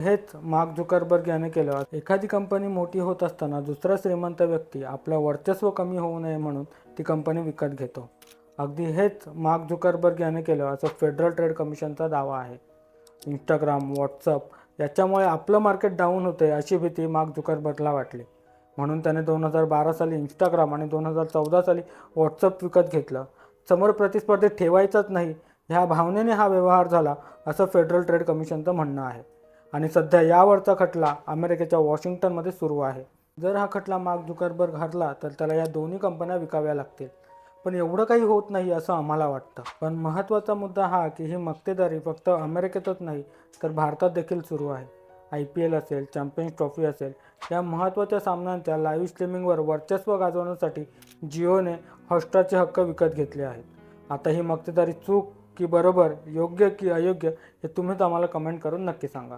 हेच mark Zuckerberg याने केलं. एखादी कंपनी मोठी होत असताना दुसरा श्रीमंत व्यक्ती आपलं वर्चस्व कमी होऊ नये म्हणून ती कंपनी विकत घेतो. अगदी हेच मार्क झुकरबर्ग याने केलं असं फेडरल ट्रेड कमिशनचा दावा आहे. इंस्टाग्राम व्हॉट्सअप याच्यामुळे आपलं मार्केट डाऊन होते अशी भीती मार्क झुकरबर्गला वाटली. म्हणून त्याने दोन हजार बारा साली इंस्टाग्राम आणि दोन हजार चौदा साली व्हॉट्सअप विकत घेतलं. समोर प्रतिस्पर्धी ठेवायचंच नाही. ह्या भावनेने हा व्यवहार झाला असं फेडरल ट्रेड कमिशनचं म्हणणं आहे. आणि सध्या यावरचा खटला अमेरिकेच्या वॉशिंग्टनमध्ये सुरू आहे. जर हा खटला मार्क झुकरबर्ग हरला तर त्याला या दोन्ही कंपन्या विकाव्या लागतील. पण एवढं काही होत नाही असं आम्हाला वाटतं. पण महत्त्वाचा मुद्दा हा की ही मक्तेदारी फक्त अमेरिकेतच नाही तर भारतात देखील सुरू आहे. आय पी एल असेल चॅम्पियन्स ट्रॉफी असेल या महत्त्वाच्या सामन्यांच्या लाईव्ह स्ट्रीमिंगवर वर्चस्व गाजवण्यासाठी जिओने हॉस्टारचे हक्क विकत घेतले आहेत. आता ही मक्तेदारी चूक की बरोबर योग्य की अयोग्य हे तुम्हीच आम्हाला कमेंट करून नक्की सांगा.